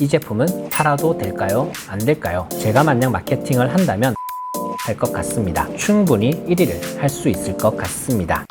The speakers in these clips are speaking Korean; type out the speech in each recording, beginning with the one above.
이 제품은 팔아도 될까요? 안 될까요? 제가 만약 마케팅을 한다면 할 것 같습니다. 충분히 1위를 할 수 있을 것 같습니다.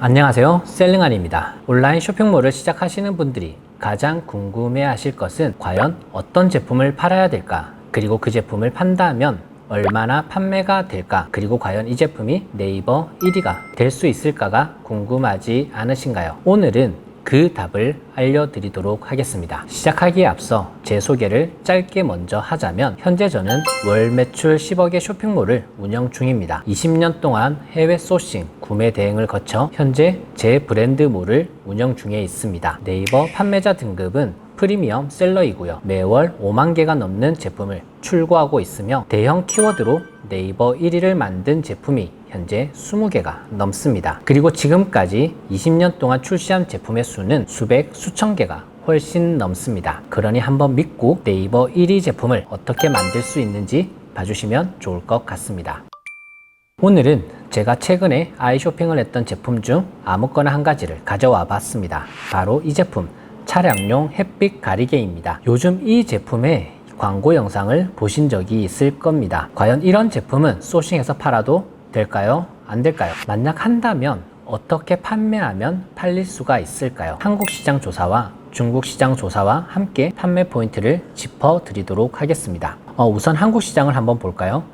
안녕하세요. 셀링안입니다. 온라인 쇼핑몰을 시작하시는 분들이 가장 궁금해 하실 것은 과연 어떤 제품을 팔아야 될까? 그리고 그 제품을 판다면 얼마나 판매가 될까? 그리고 과연 이 제품이 네이버 1위가 될 수 있을까가 궁금하지 않으신가요? 오늘은 그 답을 알려드리도록 하겠습니다. 시작하기에 앞서 제 소개를 짧게 먼저 하자면 현재 저는 월 매출 10억의 쇼핑몰을 운영 중입니다. 20년 동안 해외 소싱, 구매 대행을 거쳐 현재 제 브랜드몰을 운영 중에 있습니다. 네이버 판매자 등급은 프리미엄 셀러이고요. 매월 5만 개가 넘는 제품을 출고하고 있으며 대형 키워드로 네이버 1위를 만든 제품이 현재 20개가 넘습니다. 그리고 지금까지 20년 동안 출시한 제품의 수는 수백, 수천 개가 훨씬 넘습니다. 그러니 한번 믿고 네이버 1위 제품을 어떻게 만들 수 있는지 봐주시면 좋을 것 같습니다. 오늘은 제가 최근에 아이 쇼핑을 했던 제품 중 아무거나 한 가지를 가져와 봤습니다. 바로 이 제품 차량용 햇빛 가리개입니다. 요즘 이 제품의 광고 영상을 보신 적이 있을 겁니다. 과연 이런 제품은 소싱해서 팔아도 될까요? 안 될까요? 만약 한다면 어떻게 판매하면 팔릴 수가 있을까요? 한국 시장 조사와 중국 시장 조사와 함께 판매 포인트를 짚어 드리도록 하겠습니다. 어, 우선 한국 시장을 한번 볼까요?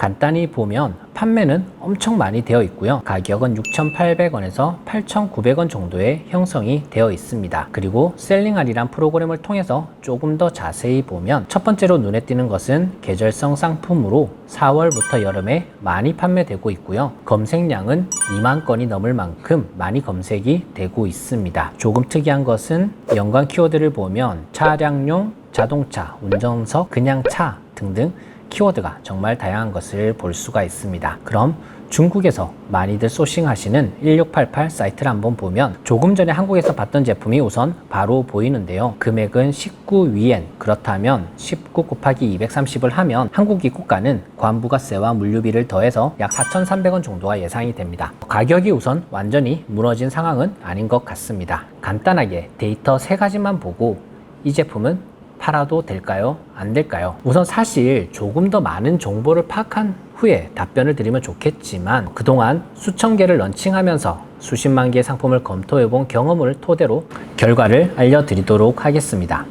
간단히 보면 판매는 엄청 많이 되어 있고요. 가격은 6,800원에서 8,900원 정도의 형성이 되어 있습니다. 그리고 셀링알이란 프로그램을 통해서 조금 더 자세히 보면 첫 번째로 눈에 띄는 것은 계절성 상품으로 4월부터 여름에 많이 판매되고 있고요. 검색량은 2만 건이 넘을 만큼 많이 검색이 되고 있습니다. 조금 특이한 것은 연관 키워드를 보면 차량용 자동차, 운전석, 그냥 차 등등 키워드가 정말 다양한 것을 볼 수가 있습니다. 그럼 중국에서 많이들 소싱하시는 1688 사이트를 한번 보면 조금 전에 한국에서 봤던 제품이 우선 바로 보이는데요. 금액은 19위엔 그렇다면 19 곱하기 230을 하면 한국 입국가는 관부가세와 물류비를 더해서 약 4,300원 정도가 예상이 됩니다. 가격이 우선 완전히 무너진 상황은 아닌 것 같습니다. 간단하게 데이터 세 가지만 보고 이 제품은 팔아도 될까요? 안 될까요? 우선 사실 조금 더 많은 정보를 파악한 후에 답변을 드리면 좋겠지만 그동안 수천 개를 런칭하면서 수십만 개의 상품을 검토해 본 경험을 토대로 결과를 알려드리도록 하겠습니다.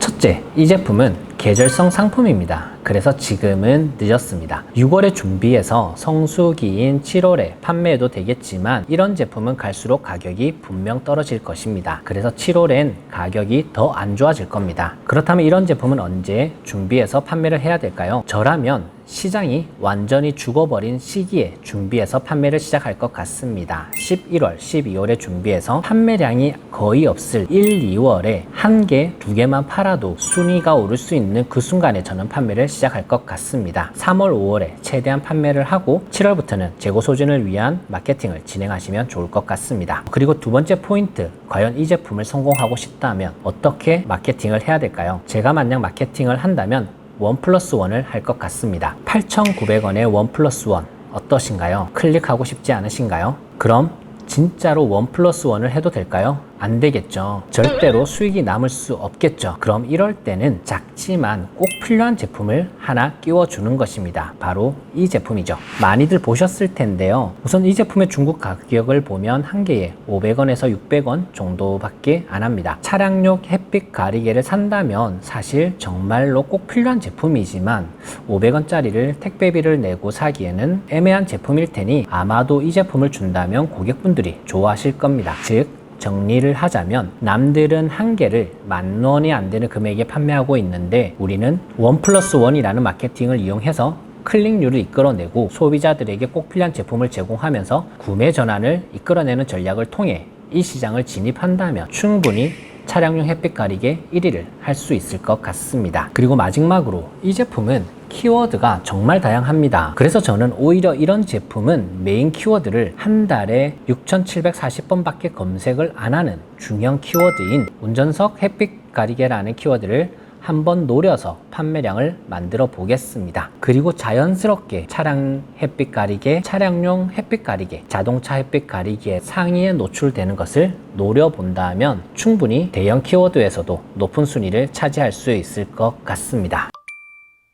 첫째, 이 제품은 계절성 상품입니다. 그래서 지금은 늦었습니다. 6월에 준비해서 성수기인 7월에 판매해도 되겠지만 이런 제품은 갈수록 가격이 분명 떨어질 것입니다. 그래서 7월엔 가격이 더 안 좋아질 겁니다. 그렇다면 이런 제품은 언제 준비해서 판매를 해야 될까요? 저라면 시장이 완전히 죽어버린 시기에 준비해서 판매를 시작할 것 같습니다. 11월, 12월에 준비해서 판매량이 거의 없을 1, 2월에 한 개, 두 개만 팔아도 순위가 오를 수 있는 그 순간에 저는 판매를 시작할 것 같습니다. 3월, 5월에 최대한 판매를 하고 7월부터는 재고 소진을 위한 마케팅을 진행하시면 좋을 것 같습니다. 그리고 두 번째 포인트, 과연 이 제품을 성공하고 싶다면 어떻게 마케팅을 해야 될까요? 제가 만약 마케팅을 한다면 원 플러스 원을 할 것 같습니다. 8,900원에 원 플러스 원 어떠신가요? 클릭하고 싶지 않으신가요? 그럼 진짜로 원 플러스 원을 해도 될까요? 안 되겠죠. 절대로 수익이 남을 수 없겠죠. 그럼 이럴 때는 작지만 꼭 필요한 제품을 하나 끼워주는 것입니다. 바로 이 제품이죠. 많이들 보셨을 텐데요. 우선 이 제품의 중국 가격을 보면 한 개에 500원에서 600원 정도밖에 안 합니다. 차량용 햇빛 가리개를 산다면 사실 정말로 꼭 필요한 제품이지만 500원짜리를 택배비를 내고 사기에는 애매한 제품일 테니 아마도 이 제품을 준다면 고객분들이 좋아하실 겁니다. 즉, 정리를 하자면 남들은 한 개를 만 원이 안 되는 금액에 판매하고 있는데 우리는 원 플러스 원이라는 마케팅을 이용해서 클릭률을 이끌어내고 소비자들에게 꼭 필요한 제품을 제공하면서 구매 전환을 이끌어내는 전략을 통해 이 시장을 진입한다면 충분히 차량용 햇빛 가리개 1위를 할 수 있을 것 같습니다. 그리고 마지막으로 이 제품은 키워드가 정말 다양합니다. 그래서 저는 오히려 이런 제품은 메인 키워드를 한 달에 6,740번밖에 검색을 안 하는 중형 키워드인 운전석 햇빛 가리개라는 키워드를 한번 노려서 판매량을 만들어 보겠습니다. 그리고 자연스럽게 차량 햇빛 가리개, 차량용 햇빛 가리개, 자동차 햇빛 가리개의 상위에 노출되는 것을 노려본다면 충분히 대형 키워드에서도 높은 순위를 차지할 수 있을 것 같습니다.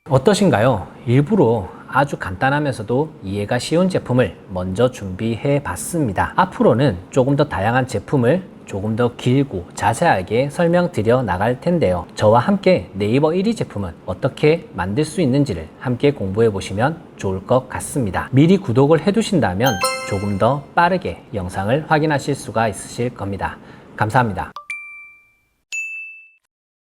어떠신가요? 일부러 아주 간단하면서도 이해가 쉬운 제품을 먼저 준비해 봤습니다. 앞으로는 조금 더 다양한 제품을 조금 더 길고 자세하게 설명드려 나갈 텐데요. 저와 함께 네이버 1위 제품은 어떻게 만들 수 있는지를 함께 공부해 보시면 좋을 것 같습니다. 미리 구독을 해 두신다면 조금 더 빠르게 영상을 확인하실 수가 있으실 겁니다. 감사합니다.